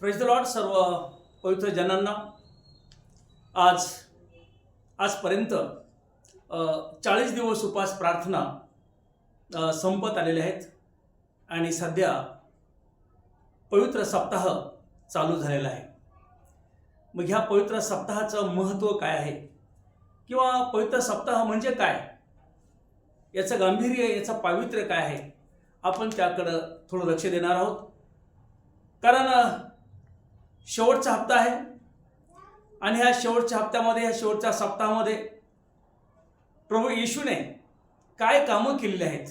Praise the Lord सर्व पवित्र जनांना. आज आजपर्यंत चाळीस दिवस उपास प्रार्थना संपत आलेल्या आहेत. आणि सध्या पवित्र सप्ताह चालू झालेला आहे. मग ह्या पवित्र सप्ताहाचं महत्त्व काय आहे? किंवा पवित्र सप्ताह म्हणजे काय? याचं गांभीर्य याचं पावित्र्य काय आहे? आपण त्याकडं थोडं लक्ष देणार आहोत. कारण शेवटचा हप्ता आहे. आणि ह्या शेवटच्या हप्त्यामध्ये ह्या शेवटच्या सप्ताहामध्ये प्रभू येशूने काय कामं केलेली आहेत?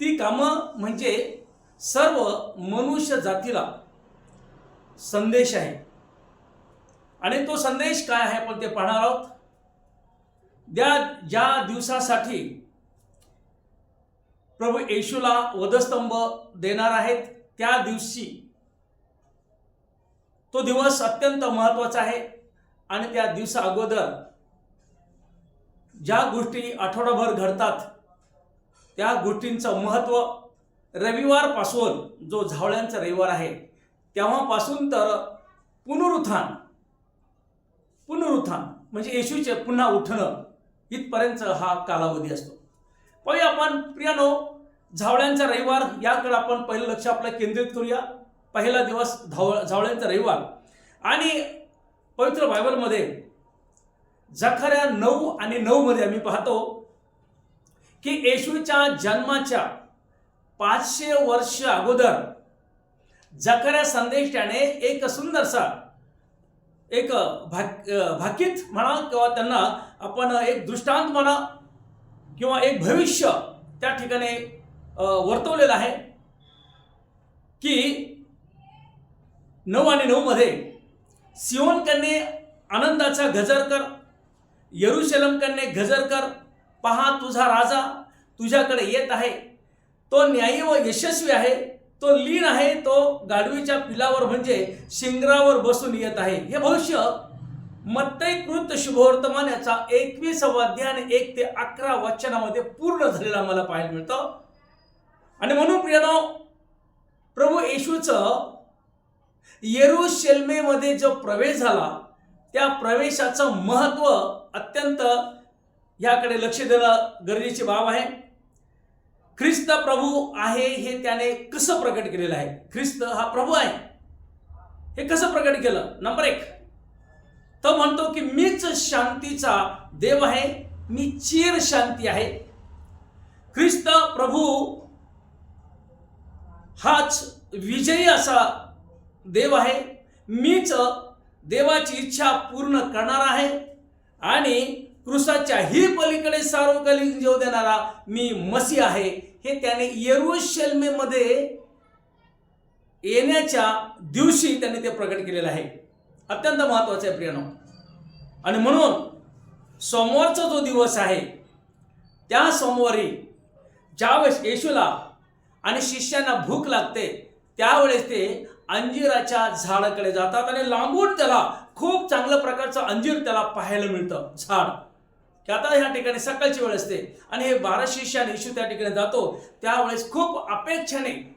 ती कामं म्हणजे सर्व मनुष्य जातीला संदेश आहे. आणि तो संदेश काय आहे आपण ते पाहणार आहोत. त्या ज्या दिवसासाठी प्रभू येशूला वधस्तंभ देणार आहेत त्या दिवशी तो दिवस अत्यंत महत्त्वाचा आहे. आणि त्या दिवसा अगोदर ज्या गोष्टी आठवडाभर घडतात त्या गोष्टींचं महत्त्व रविवारपासून जो झावळ्यांचा रविवार आहे तेव्हापासून तर पुनरुत्थान पुनरुत्थान म्हणजे येशूचे पुन्हा उठणं इथपर्यंत हा कालावधी असतो. पाहूया आपण प्रियानो झावळ्यांचा रविवार याकडे आपण पहिलं लक्ष आपलं केंद्रित करूया. पहिला दिवस धाव झावळ्यांचा रविवार. आणि पवित्र बायबलमध्ये जखऱ्या नऊ आणि नऊमध्ये आम्ही पाहतो की येशूच्या जन्माच्या पाचशे वर्ष अगोदर जखऱ्या संदेशाने एक सुंदरसा एक भाक भाकीत म्हणा किंवा त्यांना आपण एक दृष्टांत म्हणा किंवा एक भविष्य त्या ठिकाणी वर्तवलेलं आहे की नऊ आणि नऊमध्ये सिओन कन्ये आनंदाचा गजर कर यरुशलम कन्ये गजर कर पहा तुझा राजा तुझ्याकडे येत आहे. तो न्यायी व यशस्वी आहे तो लीन आहे तो गाढवीच्या पिलावर म्हणजे शिंगरावर बसून येत आहे. हे भविष्य मत्तयकृत शुभवर्तमान याचा एकवीसावा अध्याय आणि एक ते अकरा वचनामध्ये पूर्ण झालेला मला पाहायला मिळतं. आणि म्हणून प्रियनो प्रभू येशूचं येरुशेल्मेमध्ये जो प्रवेश झाला त्या प्रवेशाचं महत्त्व अत्यंत याकडे लक्ष देणं गरजेची बाब आहे. ख्रिस्त प्रभू आहे हे त्याने कसं प्रकट केलेलं आहे? ख्रिस्त हा प्रभू आहे. हे कसं प्रकट केलं? नंबर एक. तो म्हणतो की मीच शांतीचा देव आहे मी चीर शांती आहे. ख्रिस्त प्रभू हाच विजयी असा देव आहे. मीच देवाची इच्छा पूर्ण करणार आहे. आणि कृषाच्या ही पलीकडे सार्वकालिक जीव देणारा मी मसी आहे. हे त्याने येरुशल्मेमध्ये येण्याच्या दिवशी त्याने ते प्रकट केलेलं आहे. अत्यंत महत्वाचं आहे प्रियानो. आणि म्हणून सोमवारचा जो दिवस आहे त्या सोमवारी ज्यावेळेस येशूला आणि शिष्यांना भूक लागते त्यावेळेस ते अंजिराच्या झाडाकडे जातात आणि लांबून त्याला खूप चांगल्या प्रकारचं अंजीर त्याला पाहायला मिळतं झाड. की आता ह्या ठिकाणी सकाळची वेळ असते आणि हे बारा शिष्य आणि येशू त्या ठिकाणी जातो त्यावेळेस खूप अपेक्षाने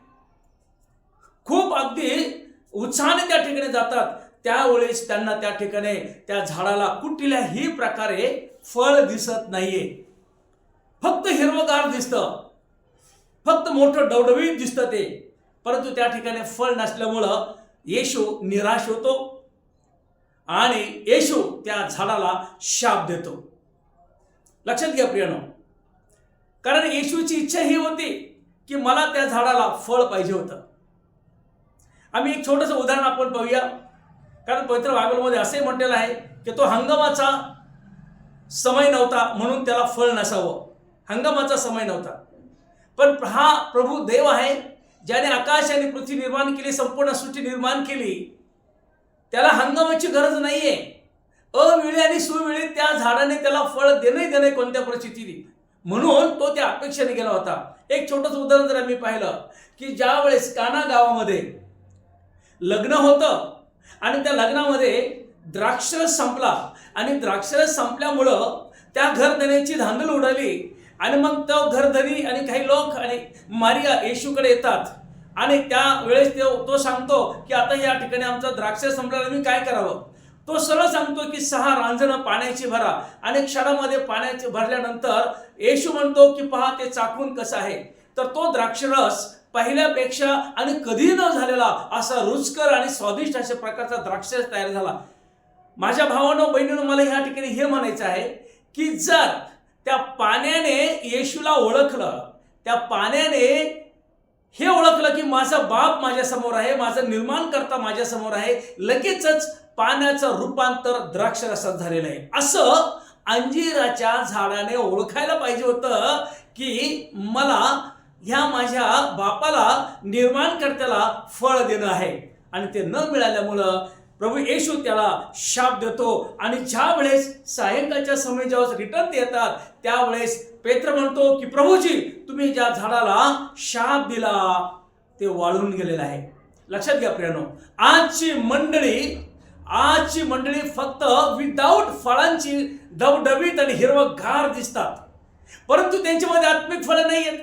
खूप अगदी उत्साहाने त्या ठिकाणी जातात. त्यावेळेस त्यांना त्या ठिकाणी त्या झाडाला कुठल्याही प्रकारे फळ दिसत नाहीये. फक्त हिरवगार दिसतं. फक्त मोठं डवडवीत दिसतं ते. परंतु त्या ठिकाणी फळ नसल्यामुळं येशू निराश होतो आणि येशू त्या झाडाला शाप देतो. लक्षात घ्या प्रियानो कारण येशूची इच्छा ही होती की मला त्या झाडाला फळ पाहिजे होतं. आम्ही एक छोटंसं उदाहरण आपण पाहूया. कारण पवित्र बायबलमध्ये असे म्हटलेलं आहे की तो हंगामाचा समय नव्हता म्हणून त्याला फळ नसावं. हंगामाचा समय नव्हता. पण हा प्रभू देव आहे ज्याने आकाश आणि पृथ्वी निर्माण केली संपूर्ण सृष्टी निर्माण केली त्याला हंगामाची गरज नाहीये. अवेळी आणि सुवेळी त्या झाडाने त्याला फळ देणे देणे कोणत्या परिस्थितीत. म्हणून तो त्या अपेक्षेने गेला होता. एक छोटंसं उदाहरण जर आम्ही पाहिलं की ज्या वेळेस काना गावामध्ये लग्न होतं आणि त्या लग्नामध्ये द्राक्षरस संपला आणि द्राक्षरस संपल्यामुळं त्या घर देण्याची धांदल उडाली आणि मग तो घरधरी आणि काही लोक आणि मारिया येशूकडे येतात. आणि त्या वेळेस तो तो सांगतो की आता या ठिकाणी आमचं द्राक्ष संपल्याला मी काय करावं? तो सरळ सांगतो की सहा रांजणं पाण्याची भरा आणि क्षणामध्ये पाण्याची भरल्यानंतर येशू म्हणतो की पहा ते चाकून कसं आहे? तर तो द्राक्षरस पहिल्यापेक्षा आणि कधी न झालेला असा रुचकर आणि स्वादिष्ट अशा प्रकारचा द्राक्षरस तयार झाला. माझ्या भावानं बहिणीनं मला ह्या ठिकाणी हे म्हणायचं आहे की जर त्या पाण्याने येशूला ओळखलं. त्या पाण्याने हे ओळखलं की माझा बाप माझ्यासमोर आहे माझं निर्माण करता माझ्यासमोर आहे. लगेचच पाण्याचं रूपांतर द्राक्षरसात झालेलं आहे. असं अंजिराच्या झाडाने ओळखायला पाहिजे होतं की मला ह्या माझ्या बापाला निर्माण करत्याला फळ देणं आहे. आणि ते न मिळाल्यामुळं प्रभू येशू त्याला शाप देतो. आणि ज्या वेळेस सायंकाळच्या समय जेव्हा रिटर्न येतात त्यावेळेस पेत्र म्हणतो की प्रभूजी तुम्ही ज्या झाडाला शाप दिला ते वाळून गेलेलं आहे. लक्षात घ्या प्रियानो आजची मंडळी आजची मंडळी फक्त विदाऊट फळांची डवडवीत आणि हिरवगार दिसतात. परंतु त्यांच्यामध्ये आत्मिक फळं नाही आहेत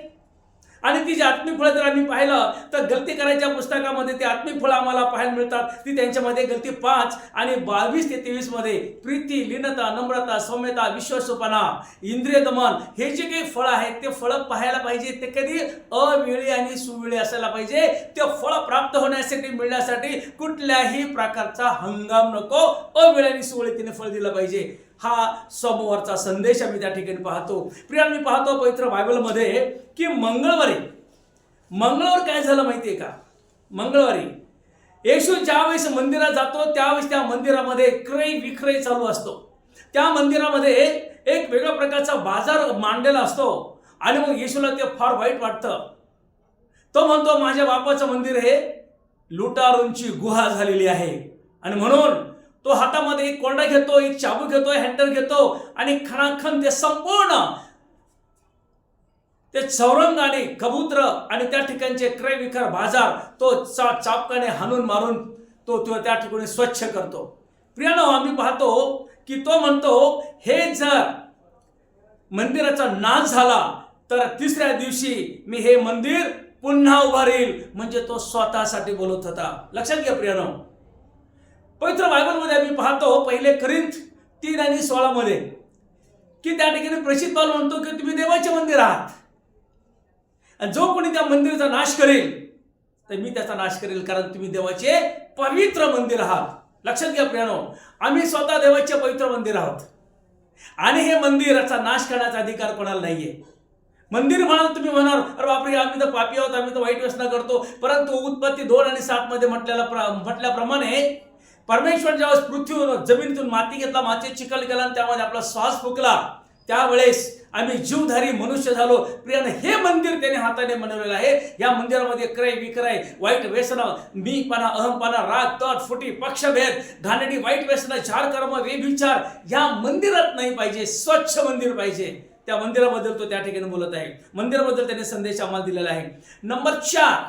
आणि ती जी आत्मिक फळं जर आम्ही पाहिलं तर गलती करायच्या पुस्तकामध्ये ती आत्मिक फळं आम्हाला पाहायला मिळतात. ती त्यांच्यामध्ये गलती पाच आणि बावीस ते तेवीसमध्ये प्रीती लीनता नम्रता सौम्यता विश्वासपणा इंद्रिय दमन हे जे काही फळं आहेत ते फळं पाहायला पाहिजे. ते कधी अवेळी आणि सुवेळी असायला पाहिजे. ते फळ प्राप्त होण्यासाठी मिळण्यासाठी कुठल्याही प्रकारचा हंगाम नको. अवेळी आणि सुवेळी तिने फळ दिलं पाहिजे. हा सोमवारचा संदेश आम्ही त्या ठिकाणी पाहतो. प्रिया मी पाहतो पवित्र बायबलमध्ये की मंगळवारी मंगळवार काय झालं माहिती आहे का? मंगळवारी येशू ज्यावेळेस मंदिरात जातो त्यावेळेस त्या मंदिरामध्ये क्रय विक्रय चालू असतो. त्या मंदिरामध्ये एक वेगळ्या प्रकारचा बाजार मांडलेला असतो आणि मग येशूला ते फार वाईट वाटतं. तो म्हणतो माझ्या बापाचं मंदिर हे लुटारूंची गुहा झालेली आहे. आणि म्हणून तो हातामध्ये एक कोंडा घेतो एक चाबू घेतो हँडल घेतो आणि खणाखण ते संपूर्ण ते चौरंग आणि कबूतर आणि त्या ठिकाणचे क्रय विकार बाजार तो चा चापकाने हाणून मारून तो तो त्या ठिकाणी स्वच्छ करतो. प्रियानो आम्ही पाहतो की तो म्हणतो हे जर मंदिराचा नाश झाला तर तिसऱ्या दिवशी मी हे मंदिर पुन्हा उभारील. म्हणजे तो स्वतःसाठी बोलत होता. लक्षात घ्या प्रियानो. पवित्र बायबलमध्ये आम्ही पाहतो पहिले करिंथ तीन आणि सोळामध्ये की त्या ठिकाणी प्रसिद्ध पाल म्हणतो की तुम्ही देवाचे मंदिर आहात. आणि जो कोणी त्या मंदिराचा नाश करेल तर मी त्याचा नाश करेल कारण तुम्ही देवाचे पवित्र मंदिर आहात. लक्षात घ्या प्रियानो आम्ही स्वतः देवाचे पवित्र मंदिर आहोत. आणि हे मंदिराचा नाश करण्याचा अधिकार कोणाला नाहीये. मंदिर म्हणाल तुम्ही म्हणाल अरे बापरे आम्ही तर पापी आहोत आम्ही तर वाईट व्यसना करतो. परंतु उत्पत्ती दोन आणि सात मध्ये म्हटल्याला प्र- म्हटल्याप्रमाणे परमेश्वर ज्यावेळेस पृथ्वीवर जमिनीतून माती घेतला माती चिखल केला आणि त्यामध्ये आपला श्वास फुकला त्यावेळेस आम्ही जीवधारी मनुष्य झालो. प्रियानं हे मंदिर त्याने हाताने बनवलेलं आहे. या मंदिरामध्ये क्रय विक्रय वाईट व्यसन मीपणा अहमपणा राग तट फुटी पक्षभेद घाणडी वाईट व्यसन चार कर्म वेभिचार या मंदिरात नाही पाहिजे स्वच्छ मंदिर पाहिजे. त्या मंदिराबद्दल तो त्या ठिकाणी बोलत आहे. मंदिराबद्दल त्याने संदेश आम्हाला दिलेला आहे. नंबर चार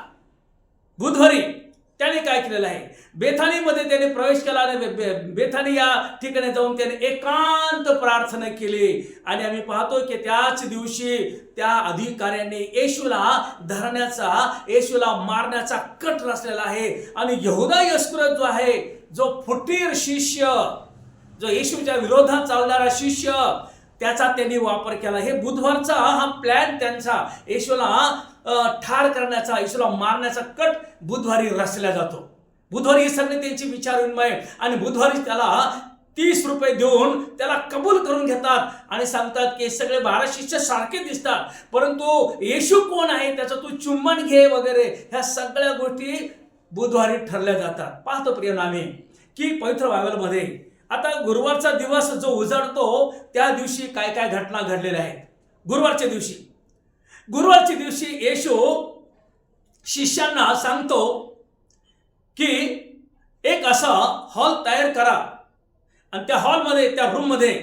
बुधवारी त्याने काय केलेलं आहे? बेथानीमध्ये त्याने प्रवेश केला आणि बेथानी या ठिकाणी जाऊन त्याने एकांत प्रार्थना केली. आणि आम्ही पाहतो की त्याच दिवशी त्या अधिकाऱ्यांनी येशूला धरण्याचा येशूला मारण्याचा कट रचलेला आहे. आणि यहुदा यस्कुरत जो आहे जो फुटीर शिष्य जो येशूच्या विरोधात चालणारा शिष्य त्याचा त्यांनी वापर केला. हे बुधवारचा हा प्लॅन त्यांचा. येशूला ठार करण्याचा येशूला मारण्याचा कट बुधवारी रचला जातो. बुधवारी ही सगळे त्यांची विचारविनिमय आणि बुधवारी त्याला तीस रुपये देऊन त्याला कबूल करून घेतात आणि सांगतात की सगळे बारा शिष्य सारखे दिसतात परंतु येशू कोण आहे त्याचं तू चुंबन घे वगैरे ह्या सगळ्या गोष्टी बुधवारी ठरल्या जातात. पाहतो प्रिय नामे की पवित्र बायबलमध्ये आता गुरुवारचा दिवस जो उजाडतो त्या दिवशी काय काय घटना घडलेल्या आहेत? गुरुवारच्या दिवशी. गुरुवारच्या दिवशी येशू शिष्यांना सांगतो की एक असा हॉल तयार करा. आणि त्या हॉलमध्ये त्या रूममध्ये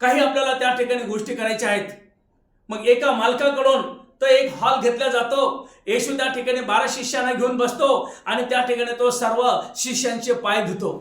काही आपल्याला त्या ठिकाणी गोष्टी करायच्या आहेत. मग एका मालकाकडून तो एक हॉल घेतला जातो. येशू त्या ठिकाणी बारा शिष्यांना घेऊन बसतो आणि त्या ठिकाणी तो सर्व शिष्यांचे पाय धुतो.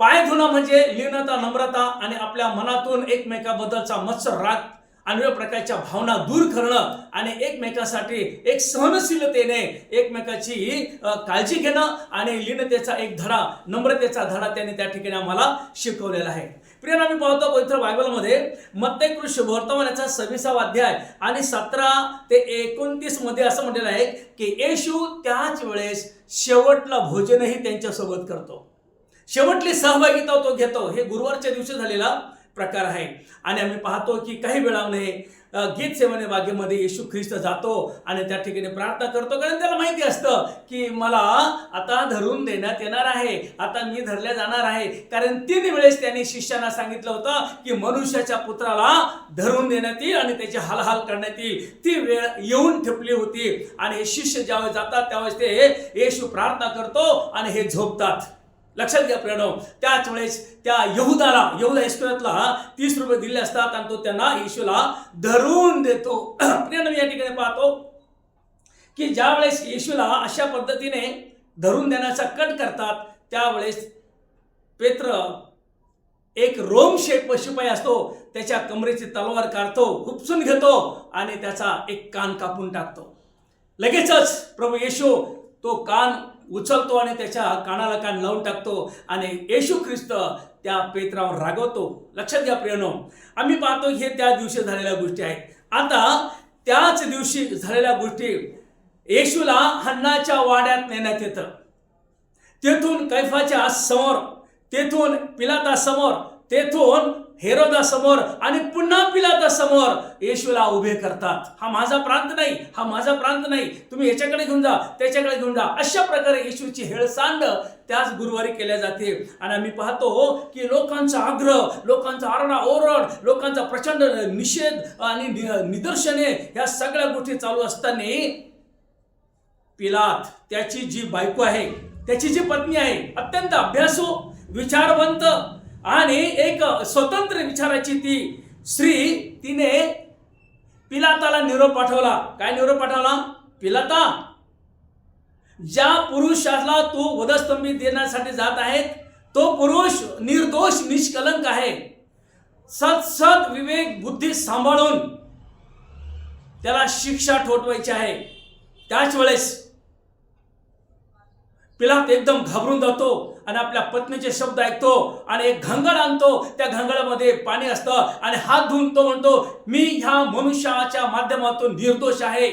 पाय धुणं म्हणजे लीनता नम्रता आणि आपल्या मनातून एकमेकाबद्दलचा मत्सर राग अनव्य प्रकारच्या भावना दूर करणं आणि एकमेकासाठी एक सहनशीलतेने एकमेकाची काळजी घेणं आणि लीनतेचा एक धडा नम्रतेचा धडा त्याने त्या ठिकाणी आम्हाला शिकवलेला आहे. प्रिय आम्ही पाहतो पवित्र बायबलमध्ये मत्ते वर्तमान वर्तमानाचा सव्वीसावा अध्याय आणि सतरा ते एकोणतीसमध्ये असं म्हटलेलं आहे की येशू त्याच वेळेस शेवटला भोजनही त्यांच्यासोबत करतो. शेवटली सहभागिता तो घेतो. हे गुरुवारच्या दिवशी झालेला प्रकार आहे. आणि आम्ही पाहतो की काही वेळामध्ये गीत सेवने बागेमध्ये येशू ख्रिस्त जातो आणि त्या ठिकाणी प्रार्थना करतो. कारण त्याला माहिती असतं की मला आता धरून देण्यात येणार आहे. आता मी धरल्या जाणार आहे. कारण तीन वेळेस त्यांनी शिष्यांना सांगितलं होतं की मनुष्याच्या पुत्राला धरून देण्यात येईल आणि त्याची हालहाल करण्यात येईल. ती वेळ येऊन ठेपली होती. आणि शिष्य ज्यावेळेस जातात त्यावेळेस ते येशू प्रार्थना करतो आणि हे झोपतात. लक्षात घ्या प्रणव त्याच वेळेस त्या यहुदाला यहुदा इस्करतला तीस रुपये दिले असतात आणि तो त्यांना येशूला धरून देतो. प्रियनव या ठिकाणी पाहतो की ज्या वेळेस येशूला अशा पद्धतीने धरून देण्याचा कट करतात त्यावेळेस पेत्र एक रोमशेप पशुपाय असतो त्याच्या कमरेची तलवार काढतो उपसून घेतो आणि त्याचा एक कान कापून टाकतो. लगेचच प्रभू येशू तो कान उचलतो आणि त्याच्या कानाला कान लावून टाकतो आणि येशू ख्रिस्त त्या पेत्रावर रागवतो. लक्षात घ्या प्रियनो आम्ही पाहतो हे त्या दिवशी झालेल्या गोष्टी आहेत. आता त्याच दिवशी झालेल्या गोष्टी येशूला हन्नाच्या वाड्यात नेण्यात येतं. तेथून कैफाच्या समोर तेथून पिलाता समोर तेथून हेरोदासमोर आणि पुन्हा पिलातासमोर येशूला उभे करतात. हा माझा प्रांत नाही हा माझा प्रांत नाही. तुम्ही याच्याकडे घेऊन जा त्याच्याकडे घेऊन जा. अशा प्रकारे येशूची हेळसांड त्याच गुरुवारी केल्या जाते. आणि आम्ही पाहतो की लोकांचा आग्रह लोकांचा आरडा ओरड लोकांचा प्रचंड निषेध आणि नि- निदर्शने ह्या सगळ्या गोष्टी चालू असताना पिलात त्याची जी बायको आहे त्याची जी पत्नी आहे अत्यंत अभ्यासू विचारवंत आणि एक स्वतंत्र विचाराची ती स्त्री तिने पिलाताला निरोप पाठवला. काय निरोप पाठवला? पिलाता ज्या पुरुषाला तू वधस्तंभी देण्यासाठी जात आहेत तो पुरुष निर्दोष निष्कलंक आहे. सत सत विवेक बुद्धी सांभाळून त्याला शिक्षा ठोठवायची आहे. त्याच वेळेस पिलात एकदम घाबरून जातो आणि आपल्या पत्नीचे शब्द ऐकतो आणि एक घंगड आणतो. त्या घंगडामध्ये पाणी असतं आणि हात धुवून तो म्हणतो मी ह्या मनुष्याच्या माध्यमातून निर्दोष आहे.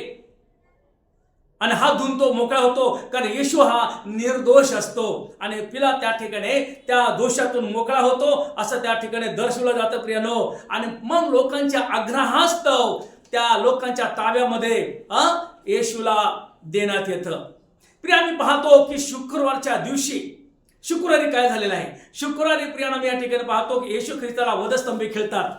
आणि हात धुवून तो मोकळा होतो कारण येशू हा निर्दोष असतो. आणि पिला त्या ठिकाणी त्या दोषातून मोकळा होतो. असं त्या ठिकाणी दर्शवलं जातं प्रियानो. आणि मग लोकांच्या आग्रहास्तव त्या लोकांच्या ताब्यामध्ये अ, येशूला देण्यात येतं. प्रिया आम्ही पाहतो की शुक्रवारच्या दिवशी शुक्रवारी काय झालेलं आहे? शुक्रवारी प्रिया आम्ही या ठिकाणी पाहतो की येशू ख्रिस्ताला वधस्तंभी खेळतात.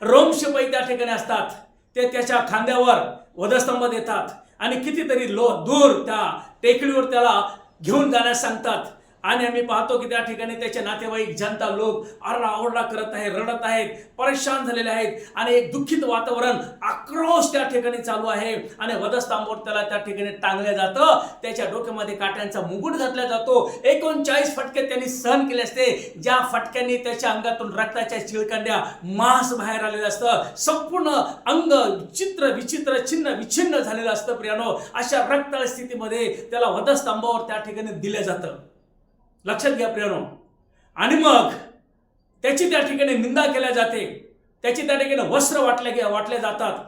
रोमशिपाई त्या ठिकाणी असतात. ते त्याच्या खांद्यावर वधस्तंभ देतात. आणि कितीतरी लो दूर त्या टेकडीवर त्याला घेऊन जाण्यास सांगतात. आणि आम्ही पाहतो की त्या ठिकाणी त्याचे नातेवाईक जनता लोक आरडा ओरडा करत आहेत रडत आहेत परेशान झालेले आहेत आणि एक दुःखित वातावरण आक्रोश त्या ठिकाणी चालू आहे. आणि वधस्तंभावर त्याला त्या ठिकाणी टांगलं जातं. त्याच्या डोक्यामध्ये काट्यांचा मुकुट घातला जातो. एकोणचाळीस फटके त्यांनी सहन केले असते. ज्या फटक्यांनी त्याच्या अंगातून रक्ताच्या चिळकंड्या मांस बाहेर आलेलं असतं. संपूर्ण अंग चित्र विचित्र छिन्न विच्छिन्न झालेलं असतं प्रियानो. अशा रक्ताळ स्थितीमध्ये त्याला वधस्तंभावर त्या ठिकाणी दिलं जातं. लक्षात घ्या प्रियानो. आणि मग त्याची त्या ठिकाणी निंदा केल्या जाते. त्याची त्या ठिकाणी वस्त्र वाटले वाटले जातात.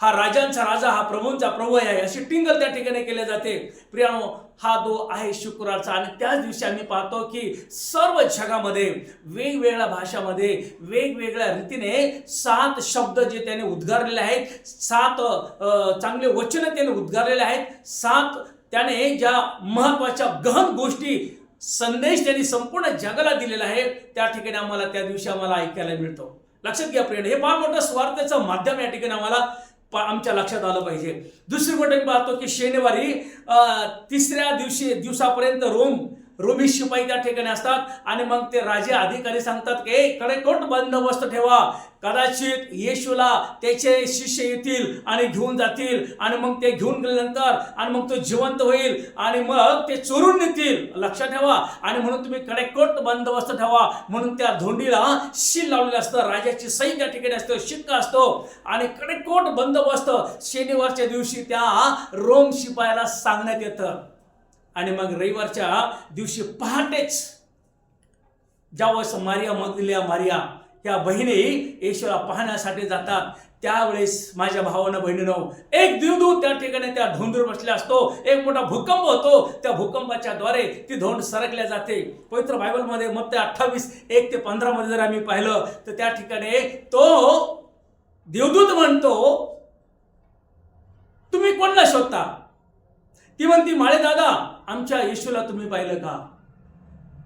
हा राजांचा राजा हा प्रभूंचा प्रभू आहे अशी टिंगल त्या ठिकाणी केले जाते. प्रियानो हा दो आहे शुक्रवारचा आणि त्याच दिवशी आम्ही पाहतो की सर्व जगामध्ये वेगवेगळ्या भाषामध्ये वेगवेगळ्या रीतीने सात शब्द जे त्याने उद्गारलेले आहेत सात चांगले वचन त्याने उद्गारलेले आहेत सात त्याने ज्या महत्त्वाच्या गहन गोष्टी संदेश त्यांनी संपूर्ण जगाला दिलेला आहे. त्या ठिकाणी आम्हाला त्या दिवशी आम्हाला ऐकायला मिळतो. लक्षात घ्या प्रेरणा हे फार मोठं स्वार्थाचं माध्यम या ठिकाणी आम्हाला आमच्या लक्षात आलं पाहिजे. दुसरी गोष्ट पाहतो की शनिवारी तिसऱ्या दिवशी दिवसापर्यंत रोम रुबी शिपाई त्या ठिकाणी असतात आणि मग ते राजे अधिकारी सांगतात की कडेकोट बंदोबस्त ठेवा? कदाचित येशूला त्याचे शिष्य येतील आणि घेऊन जातील आणि मग ते घेऊन गेल्यानंतर आणि मग तो जिवंत होईल आणि मग ते चोरून नेतील. लक्षात ठेवा. आणि म्हणून तुम्ही कडेकोट बंदोबस्त ठेवा. म्हणून त्या धोंडीला शील लावलेलं असतं. राजाची सही त्या ठिकाणी असतो शिक्का असतो. आणि कडेकोट बंदोबस्त शनिवारच्या दिवशी त्या रोम शिपायाला सांगण्यात येतं. आणि मग रविवारच्या दिवशी पहाटेच ज्यावेळेस मारिया मगदिलिया मारिया या बहिणी येशूला पाहण्यासाठी जातात त्यावेळेस माझ्या भावानं बहिणीनं एक देवदूत त्या ठिकाणी त्या धोंदूर बसल्या असतो. एक मोठा भूकंप होतो. त्या भूकंपाच्या द्वारे ती धोंड सरकल्या जाते. पवित्र बायबलमध्ये मग ते अठ्ठावीस एक ते पंधरामध्ये जर आम्ही पाहिलं तर त्या ठिकाणी तो देवदूत म्हणतो तुम्ही कोणला शोधता? ती म्हणती माळे दादा आमच्या येशूला तुम्ही पाहिलं का?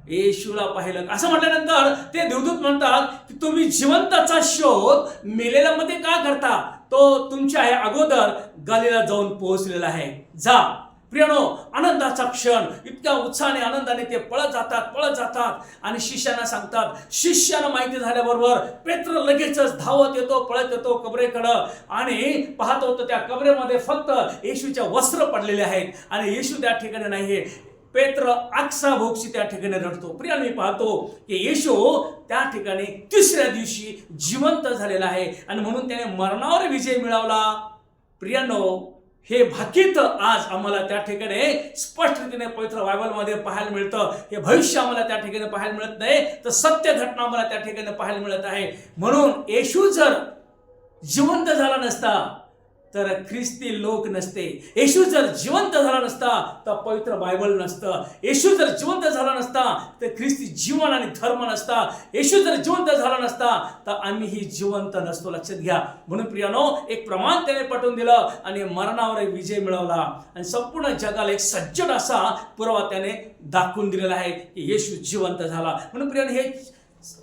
येशूला पाहिलं का? असं म्हटल्यानंतर ते देवदूत म्हणतात की तुम्ही जिवंताचा शोध मेलेल्यामध्ये का करता? तो तुमच्या अगोदर गलेला जाऊन पोहोचलेला आहे. जा. प्रियानो आनंदाचा क्षण. इतक्या उत्साहाने आनंदाने ते पळत जातात पळत जातात. आणि शिष्यांना सांगतात शिष्याला माहिती झाल्याबरोबर पेत्र लगेचच धावत येतो पळत येतो कबरेकडं. आणि पाहतो तर त्या कबरेमध्ये फक्त येशूच्या वस्त्र पडलेले आहेत. आणि येशू त्या ठिकाणी नाही पेत्र आक्सा भोगशी त्या ठिकाणी रडतो. प्रिया मी पाहतो की येशू त्या ठिकाणी तिसऱ्या दिवशी जिवंत झालेला आहे. आणि म्हणून त्याने मरणावर विजय मिळवला. प्रियानो हे भाकीत आज आम्हाला त्या ठिकाणी स्पष्ट रीतीने पवित्र बायबलमध्ये पाहायला मिळतं. हे भविष्य आम्हाला त्या ठिकाणी पाहायला मिळत नाही तर सत्य घटना आम्हाला त्या ठिकाणी पाहायला मिळत आहे. म्हणून येशू जर जिवंत झाला नसता तर ख्रिस्ती लोक नसते. येशू जर जिवंत झाला नसता तर पवित्र बायबल नसतं. येशू जर जिवंत झाला नसता तर ख्रिस्ती जीवन आणि धर्म नसता. येशू जर जिवंत झाला नसता तर आम्ही ही जिवंत नसतो. लक्षात घ्या. म्हणून प्रियानो एक प्रमाण त्याने पटवून दिलं आणि मरणावर एक विजय मिळवला. आणि संपूर्ण जगाला एक सज्जड असा पुरावा त्याने दाखवून दिलेला आहे की येशू जिवंत झाला. म्हणून प्रियानो हे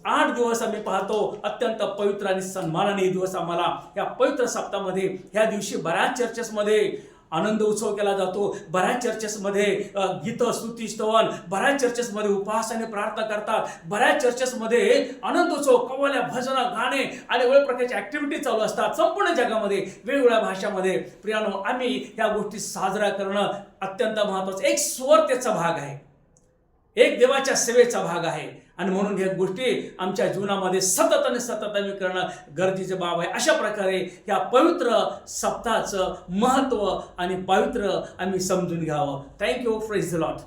आठ दिवस आम्ही पाहतो अत्यंत पवित्र आणि सन्मानाने हे दिवस आम्हाला. या पवित्र सप्ताहामध्ये ह्या दिवशी बऱ्याच चर्चेसमध्ये आनंद उत्सव केला जातो. बऱ्याच चर्चेसमध्ये गीतं गीत स्तुती स्तवन बऱ्याच चर्चेसमध्ये उपहासाने प्रार्थना करतात. बऱ्याच चर्चेसमध्ये आनंद उत्सव कवाल्या भजन गाणे आणि वेगवेगळ्या प्रकारच्या ऍक्टिव्हिटी चालू असतात. संपूर्ण जगामध्ये वेगवेगळ्या भाषामध्ये. प्रियानो आम्ही ह्या गोष्टी साजरा करणं अत्यंत महत्वाचं एक स्वर्तेचा भाग आहे. एक देवाच्या सेवेचा भाग आहे. आणि म्हणून ह्या गोष्टी आमच्या जीवनामध्ये सतत आणि सतत आम्ही करणं गरजेचं बाब आहे. अशा प्रकारे ह्या पवित्र सप्ताहाचं महत्त्व आणि पवित्र आम्ही समजून घ्यावं. Thank you phrase lot